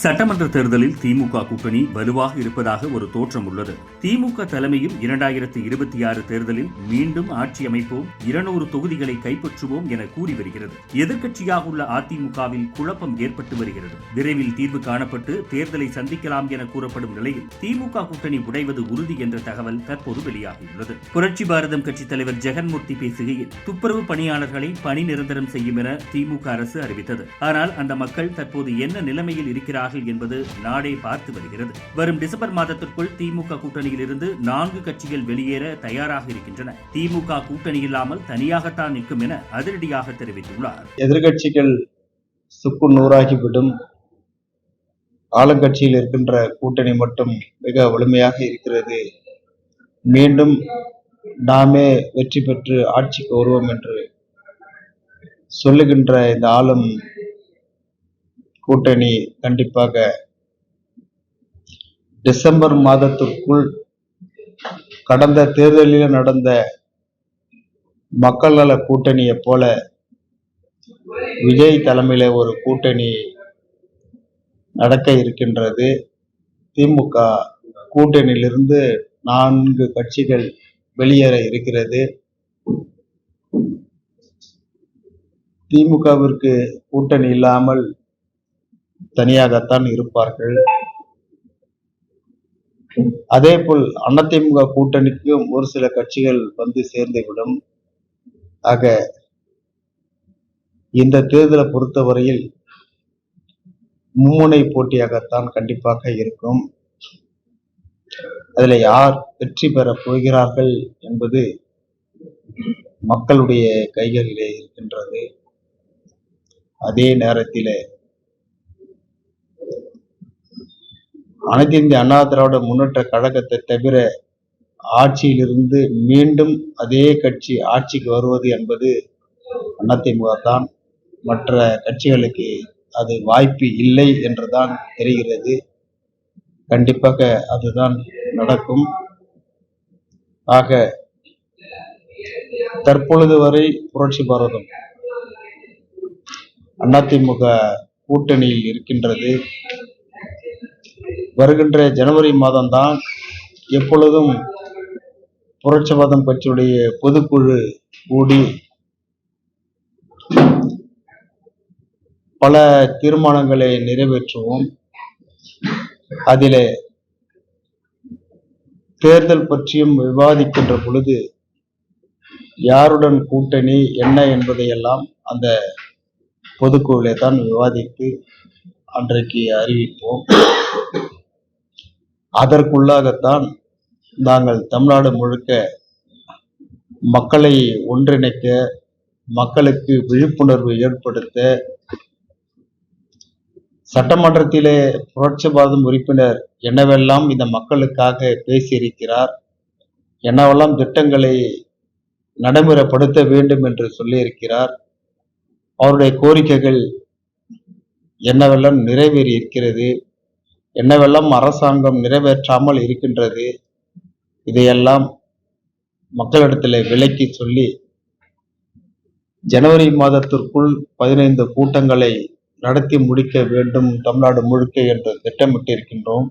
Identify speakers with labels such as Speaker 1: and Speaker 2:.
Speaker 1: சட்டமன்ற தேர்தலில் திமுக கூட்டணி வலுவாக இருப்பதாக ஒரு தோற்றம் உள்ளது. திமுக தலைமையில் இரண்டாயிரத்தி இருபத்தி ஆறு தேர்தலில் மீண்டும் ஆட்சி அமைப்போம் இருநூறு தொகுதிகளை கைப்பற்றுவோம் என கூறி வருகிறது. எதிர்க்கட்சியாக உள்ள அதிமுகவில் குழப்பம் ஏற்பட்டு வருகிறது. விரைவில் தீர்வு காணப்பட்டு தேர்தலை சந்திக்கலாம் என கூறப்படும் நிலையில் திமுக கூட்டணி உடைவது உறுதி என்ற தகவல் தற்போது வெளியாகியுள்ளது. புரட்சி பாரதம் கட்சித் தலைவர் ஜெகன்மூர்த்தி பேசுகையில் துப்புரவு பணியாளர்களை பணி நிரந்தரம் செய்யும் என திமுக அரசு அறிவித்தது. ஆனால் அந்த மக்கள் தற்போது என்ன நிலைமையில் இருக்கிறார் வருகிறார்கள் என்பது நாடே பார்த்து வருகிறது. வரும் டிசம்பர் மாதத்திற்குள் திமுக கூட்டணியில் இருந்து நான்கு கட்சிகள் வெளியேற தயாராக இருக்கின்றன. திமுக கூட்டணி இல்லாமல் தனியாகத்தான் நிற்கும் என அதிரடியாக தெரிவித்துள்ளார்.
Speaker 2: எதிர்கட்சிகள் சுக்கு நூறாகிவிடும். ஆளுங்கட்சியில் இருக்கின்ற கூட்டணி மட்டும் மிக வலிமையாக இருக்கிறது. மீண்டும் நாமே வெற்றி பெற்று ஆட்சிக்கு வருவோம் என்று சொல்லுகின்ற இந்த ஆளும் கூட்டணி கண்டிப்பாக டிசம்பர் மாதத்திற்குள் கடந்த தேர்தலில் நடந்த மக்கள் நல கூட்டணியை போல விஜய் தலைமையில ஒரு கூட்டணி நடக்க இருக்கின்றது. திமுக கூட்டணியிலிருந்து நான்கு கட்சிகள் வெளியேற இருக்கிறது. திமுகவிற்கு கூட்டணி இல்லாமல் தனியாகத்தான் இருப்பார்கள். அதே போல் அதிமுக கூட்டணிக்கும் ஒரு சில கட்சிகள் வந்து சேர்ந்துவிடும். ஆக இந்த தேர்தலை பொறுத்தவரையில் மும்முனை போட்டியாகத்தான் கண்டிப்பாக இருக்கும். அதில் யார் வெற்றி பெற போகிறார்கள் என்பது மக்களுடைய கைகளிலே இருக்கின்றது. அதே நேரத்தில் அனைத்து இந்திய அண்ணா திராவிட முன்னேற்ற கழகத்தை தவிர ஆட்சியிலிருந்து மீண்டும் அதே கட்சி ஆட்சிக்கு வருவது என்பது அதிமுக தான் மற்ற கட்சிகளுக்கு அது வாய்ப்பு இல்லை என்றுதான் தெரிகிறது. கண்டிப்பாக அதுதான் நடக்கும். ஆக தற்பொழுது வரை புரட்சி பாரதம் அதிமுக கூட்டணியில் இருக்கின்றது. வருகின்ற ஜனவரி மாதம்தான் எப்பொழுதும் புரட்சிவாதம் கட்சியுடைய பொதுக்குழு கூடி பல தீர்மானங்களை நிறைவேற்றுவோம். அதிலே தேர்தல் பற்றியும் விவாதிக்கின்ற பொழுது யாருடன் கூட்டணி என்ன என்பதையெல்லாம் அந்த பொதுக்குழுவிலே தான் விவாதித்து அன்றைக்கு அறிவிப்போம். அதற்குள்ளாகத்தான் நாங்கள் தமிழ்நாடு முழுக்க மக்களை ஒன்றிணைக்க மக்களுக்கு விழிப்புணர்வு ஏற்படுத்த சட்டமன்றத்திலே புரட்சி பாரதம் உறுப்பினர் என்னவெல்லாம் இந்த மக்களுக்காக பேசியிருக்கிறார் என்னவெல்லாம் திட்டங்களை நடைமுறைப்படுத்த வேண்டும் என்று சொல்லியிருக்கிறார் அவருடைய கோரிக்கைகள் என்னவெல்லாம் நிறைவேறி இருக்கிறது என்னவெல்லாம் அரசாங்கம் நிறைவேற்றாமல் இருக்கின்றது இதையெல்லாம் மக்களிடத்தில் விலக்கி சொல்லி ஜனவரி மாதத்திற்குள் பதினைந்து கூட்டங்களை நடத்தி முடிக்க வேண்டும் தமிழ்நாடு முழுக்க என்று திட்டமிட்டிருக்கின்றோம்.